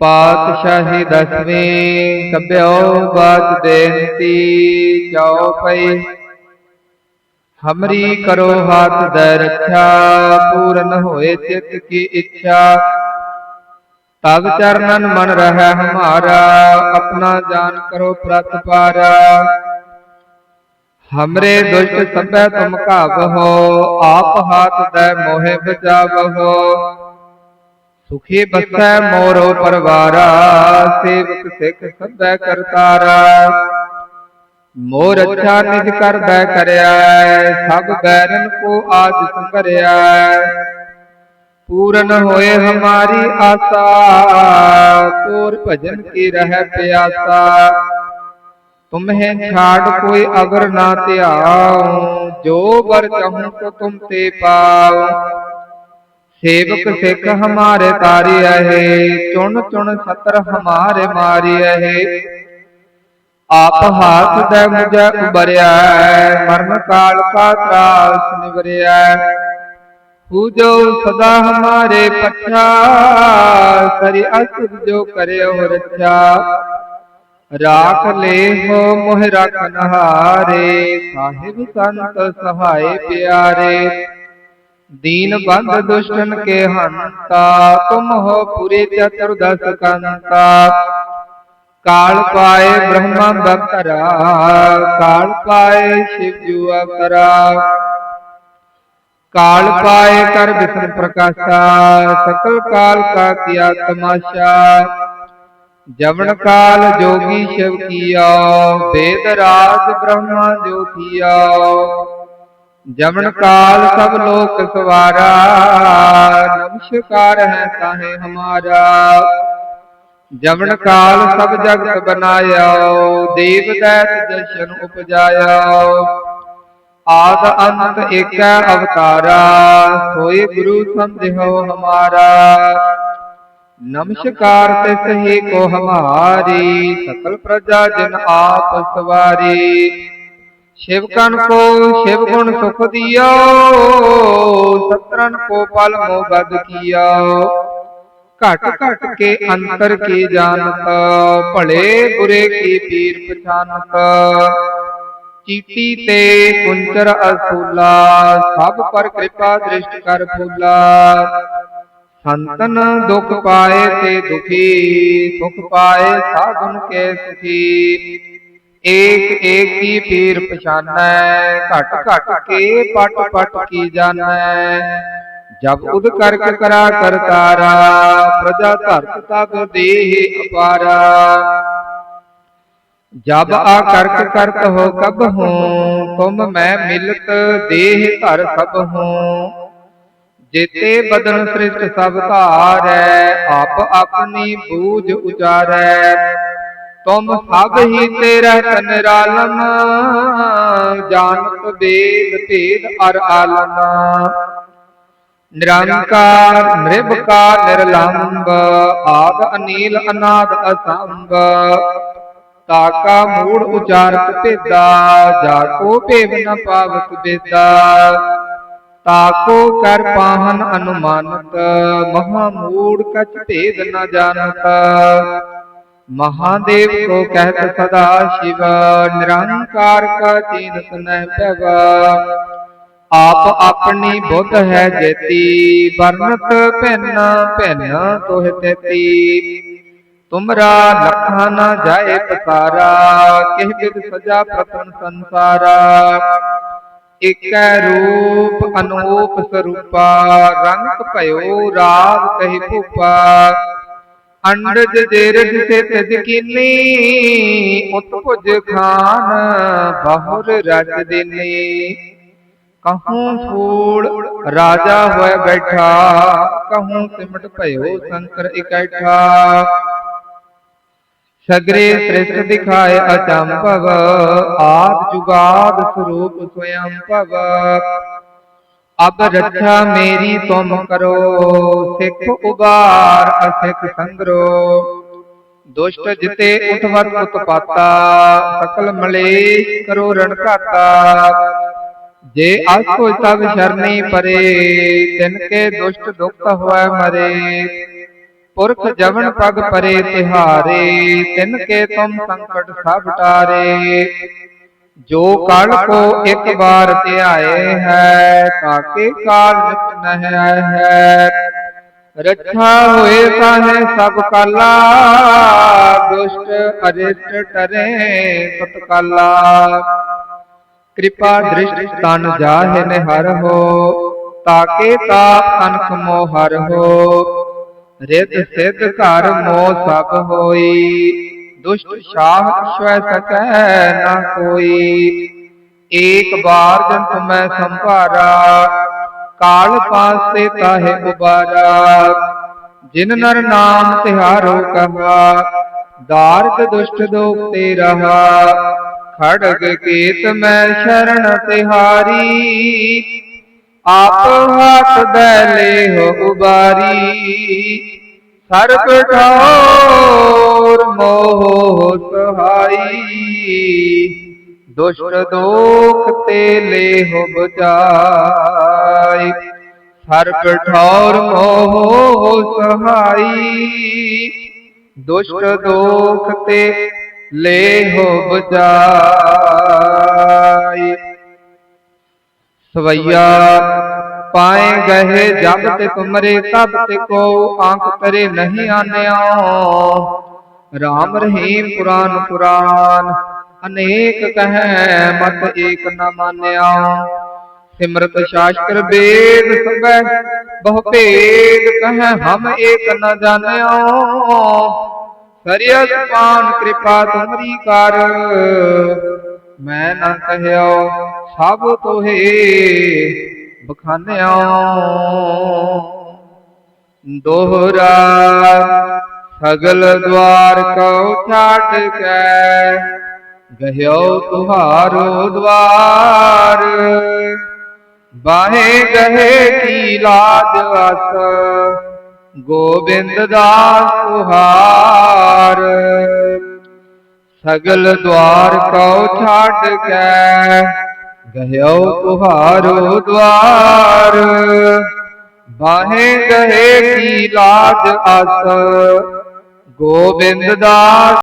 ਪਾਤਸ਼ਾਹੀ ਦਸਵੀਂ ਕਬਿਓ ਬਾਤ ਬੇਨਤੀ ਜਾਓ ਹਮਰੀ ਕਰੋ ਹੱਥ ਦੇ ਰੱਖਿਆ, ਪੂਰਨ ਹੋਏ ਚਿਤ ਕੀ ਇੱਛਾ। ਤਬ ਚਰਨਨ ਮਨ ਰਹਿ ਹਮਾਰਾ, ਆਪਣਾ ਜਾਨ ਕਰੋ ਪ੍ਰਤਪਾਰਾ ਹਮਰੇ ਦੁਸ਼ਟ ਸਭੈ ਤੁਮ ਕਾਬਹੋ ਆਪ ਹਾਥ ਦੇ ਮੋਹਿ ਬਚਾਵਹੋ ਸੁਖੀ ਬਸੈ ਮੋਰੋ ਪਰਵਾਰਾ, ਸੇਵਕ ਸਿੱਖ ਸਭੈ ਕਰਤਾਰਾ। ਮੋਰ ਅੱਛਾ ਨਿਜ ਕਰਦਾ ਕਰਿਆ, ਸਭ ਬੈਰਨ ਕੋ ਆਜ ਸੰਗਰਿਆ ਪੂਰਨ ਹੋਏ ਹਮਾਰੀ ਆਸਾ ਤੋਰ ਭਜਨ ਕੀ ਰਹਿ ਪਿਆਸਾ। ਤੁਮਹਿ ਛਾੜ ਕੋਈ ਅਗਰ ਨਾ ਧਿਆਉ, ਜੋ ਵਰ ਚਾਹੂੰ ਤੋ ਤੁਮ ਤੇ ਪਾਉ। ਸੇਵਕ ਸਿੱਖ ਹਮਾਰੇ ਤਾਰੀ ਹੈ ਚੁਣ ਚੁਣ ਸਤਰ ਹਮਾਰੇ ਮਾਰੀ ਹੈ। ਆਪ ਹਾਥ ਦੇ ਮੁਝੇ ਉਬਰਿਆ ਮਰਨ ਕਾਲ ਕਾ ਤਰਾਸ ਨਿਵਰਿਆ ਪੂਜੋ ਸਦਾ ਹਮਾਰੇ ਪਛਾ ਸਰੀ ਅਸੁਰ ਜੋ ਕਰਿਓ ਰੱਛਾ। ਰਾਖ ਲੈ ਹੋ ਮੋਹ ਰਖਨ ਹਾਰੇ ਸਾਹਿਬ ਸੰਤ ਸਹਾਏ ਪਿਆਰੇ। ਦੀਨ ਬੰਧ ਦੁਸ਼ਟਨ ਕੇ ਹੰਤਾ ਤੁਮ ਹੋ ਪੁਰੇ ਚਤੁਰਦਸ ਕੰਤਾ। ਕਾਲ ਪਾਏ ਬ੍ਰਹਮਾ ਬਕਰਾ ਕਾਲ ਪਾਏ ਸ਼ਿਵ ਜੂ ਅਕਰਾ ਕਾਲ ਪਾਏ ਕਰ ਵਿਸ਼ਨ ਪ੍ਰਕਾਸ਼ਾ। ਸਕਲ ਕਾਲ ਕਾ ਕੀਆ ਤਮਾਸ਼ਾ। ਜਵਨ ਕਾਲ ਜੋਗੀ ਸ਼ਿਵ ਕੀਆ। ਵੇਦ ਰਾਜ ਬ੍ਰਹਮਾ ਜੋਤੀਆ ਜਮਨ ਕਾਲ ਸਭ ਲੋਕ ਸਵਾਰਾ ਨਮਸਕਾਰ ਹੈ ਤਾਹੇ ਹਮਾਰਾ। ਜਮਨ ਕਾਲ ਸਭ ਜਗਤ ਬਨਾਇਆ ਦੇਵ ਦੈਤ ਜਸ਼ਨ ਉਪਜਾਇਆ ਆਦ ਅੰਤ ਏਕੈ ਅਵਤਾਰਾ ਸੋਈ ਗੁਰੂ ਸਮਝਿਓ ਹਮਾਰਾ। ਨਮਸਕਾਰ ਤੇ ਸਹੀ ਕੋ ਹਮਾਰੀ, ਸਕਲ ਪ੍ਰਜਾ ਜਨ ਆਪ ਸਵਾਰੀ। शिव कन को शिव गुण सुख दियो सत्रन को पल मोबद किया घट घट के अंतर की जानत भले बुरे की पीर पछानत चीटी ते कुंचर असूला सब पर कृपा दृष्ट कर फूला संतन दुख पाए ते दुखी सुख पाए साधुन के सुखी ਏਕ ਏਕ ਕੀ ਪੀਰ ਪਛਾਨੈ, ਘਟ ਘਟ ਕੇ ਪਟ ਪਟ ਕੀ ਜਾਣੈ ਜਬ ਉਦ ਕਰਕ ਕਰਾ ਕਰਤਾਰਾ ਪ੍ਰਜਾ ਧਰਤ ਤਬ ਦੇਹ ਅਪਾਰਾ। ਜਬ ਆ ਕਰਕ ਕਰਤ ਹੋ ਕਬ ਹੂੰ, ਤੁਮ ਮੈਂ ਮਿਲਤ ਦੇਹ ਧਰ ਸਭ ਹੂੰ। ਜੇਤੇ ਬਦਨ ਸ੍ਰਿਸ਼ਟ ਸਭ ਧਾਰੈ, ਆਪ ਆਪਣੀ ਬੂਝ ਉਚਾਰੈ। ਤੁਮ ਸਭ ਹੀ ਤੇਰਾ ਨਿਰਾਲਮ ਜਾਣਤ ਵੇਦ ਭੇਦ ਅਰ ਆਲਮ। ਨਿਰੰਕਾਰ ਨਿਰਭਕਾਰ ਨਿਰਲੰਭ ਆਦ ਅਨੀਲ, ਅਨਾਦ ਅਸੰਭ। ਤਾਕਾ ਮੂੜ ਉਚਾਰਤ ਭੇਦਾ, ਜਾ ਕੋ ਭੇਵ ਨ ਪਾਵਤ ਬੇਦਾ। ਤਾਕੋ ਕਰ ਪਾਹਨ ਅਨੁਮਾਨਤ, ਮਹਾ ਮੂੜ ਕਛ ਭੇਦ ਨ ਜਾਣਤ। महादेव को कहत सदा शिव निरंकार का चीनत न पव आप अपनी बुद्ध है जेती वर्णत भिन्न भिन्न तोह तेती तुमरा लखा न जाए पसारा किह बिद सजा प्रथम संसारा ਇਕ ਰੂਪ ਅਨੂਪ ਸਰੂਪਾ ਰੰਗ ਭਇਓ ਰਾਗ ਕਹਿ ਭੂਪਾ ਅੰਡਜ ਜੇਰਜ ਸੇ ਤਜ ਉਤਪੁਜ ਖਾਨ ਬਹੁਰ ਰਜ ਦਿਨੀ। ਕਹੂੰ ਫੂੜ ਰਾਜਾ ਹੋਇ ਬੈਠਾ, ਕਹੂੰ ਸਿਮਟ ਭਇਓ ਸੰਕਰ ਇਕੱਠਾ। ਸਗਰੇ ਸ੍ਰਿਸ਼ਟ ਦਿਖਾਏ ਅਚੰਭਵ, ਆਪ ਜੁਗਾਦ ਸਰੂਪ ਸਵਯੰ ਭਵ। ਅਬ ਰੱਛਾ ਮੇਰੀ ਤੁਮ ਕਰੋ, ਸਿੱਖ ਉਬਾਰ ਅਸਿੱਖ ਸੰਗਰੋ। ਦੁਸ਼ਟ ਜਿਤੇ ਉਠਵਤ ਉਤਪਾਤਾ, ਸਕਲ ਮਲੇਸ਼ ਕਰੋ ਰਣ ਘਾਤਾ। ਜੇ ਆਸੋ ਤਬ ਸ਼ਰਨੀ ਪਰੇ, ਤਿਨ ਕੇ ਦੁਸ਼ਟ ਦੁਖਤ ਹੋਇ ਮਰੇ। ਪੁਰਖ ਜਵਨ ਪਗ ਪਰੇ ਤਿਹਾਰੇ, ਤਿਨ ਕੇ ਤੁਮ ਸੰਕਟ ਸਭ ਟਾਰੇ। ਜੋ ਕਲ ਕੋ ਇੱਕ ਵਾਰ ਧਿਆਏ ਹੈ ਕਾਕੇ ਕਾਲ ਨਿਤ ਨਹਿ ਹੈ? ਰੱਛਾ ਹੋਏ ਸਾਹੇ ਸਭ ਕਾਲਾ ਦੁਸ਼ਟ ਅਰਿਸ਼ਟ ਟਰੇ ਸਤ ਕਾਲਾ ਕਿਰਪਾ ਦ੍ਰਿਸ਼ਟ ਤਨ ਜਾਹੇ ਨਿਹਰ ਹੋ ਤਾਕੇ ਤਾਪ ਤਨਖ ਮੋਹ ਹਰ ਹੋ। ਰਿਤ ਸਿਧ ਘਰ ਮੋਹ ਸਭ ਹੋਈ। ਦੁਸ਼ਟ ਸ਼ਾਹ ਸਵੈ ਸਕੈ ਨਾ ਕੋਈ। ਏਕ ਬਾਰ ਜੰਤ ਮੈਂ ਸੰਭਾਰਾ, ਕਾਲ ਪਾਸੇ ਤਾਹੇ ਉਬਾਰਾ। ਜਿਨ ਨਰ ਨਾਮ ਤਿਹਾਰੋ ਕਹਾ ਦਾਰਤ ਦੁਸ਼ਟ ਦੋਖ ਤੇ ਰਹਾ ਖੜਗ ਕੇਤ ਮੈਂ ਸ਼ਰਨ ਤਿਹਾਰੀ, ਆਪ ਹੱਥ ਦੇ ਲੈ ਹੋ ਉਬਾਰੀ। ਸਰਬ ਠੌਰ ਮੋਹ ਸਹਾਈ। ਦੁਸ਼ਟ ਦੋਖ ਤੇ ਲੈ ਹੋ ਬਚਾਈ ਸਰਬ ਠੌਰ ਮੋਹ ਸਹਾਈ। ਦੁਸ਼ਟ ਦੋਖ ਤੇ ਲੇਹ ਹੋ ਬਚਾਈ ਸਵਈਆ ਪਾਏ ਗਏ ਜਬ ਤੇ ਤੁਮਰੇ ਤਬ ਤੇ ਕੋ ਆਂਖ ਕਰੇ ਨਹੀਂ ਆਨਿਆ। ਰਾਮ ਰਹੀਮ ਪੁਰਾਨ ਪੁਰਾਨ, ਅਨੇਕ ਕਹੈ ਮਤ ਏਕ ਨ ਮਾਨਿਆ। ਸਿਮਰਤ ਸ਼ਾਸਤਰ ਵੇਦ ਸਭੈ ਬਹੁ ਭੇਦ ਕਹੈ ਹਮ ਏਕ ਨ ਜਾਣਿਆ। ਕਰਿਅਸ ਪਾਨ ਕਿਰਪਾ ਤੁਮਰੀ ਕਰ, ਮੈਂ ਨਾ ਕਹਿਓ ਸਭ ਤੋਹੇ। ਬਖਾਨਿਆ। ਦੋਹਰਾ ਸਗਲ ਦਵਾਰ ਕਉ ਛਾੜ ਕੇ, ਗਹਿਓ ਤੁਹਾਰੋ ਦਵਾਰ। ਬਾਹੇ ਗਏ ਕੀ ਲਾਜ ਅਸ ਗੋਬਿੰਦ ਦਾਸ ਤੁਹਾਰ ਸਗਲ ਦਵਾਰ ਕਉ ਛਾੜ ਕੇ ਗਹਿਓ ਤੁਹਾਰੋ ਦਵਾਰ ਬਾਹੇ ਗਏ ਕੀ ਲਾਜ ਅਸ ਗੋਬਿੰਦ ਦਾਸ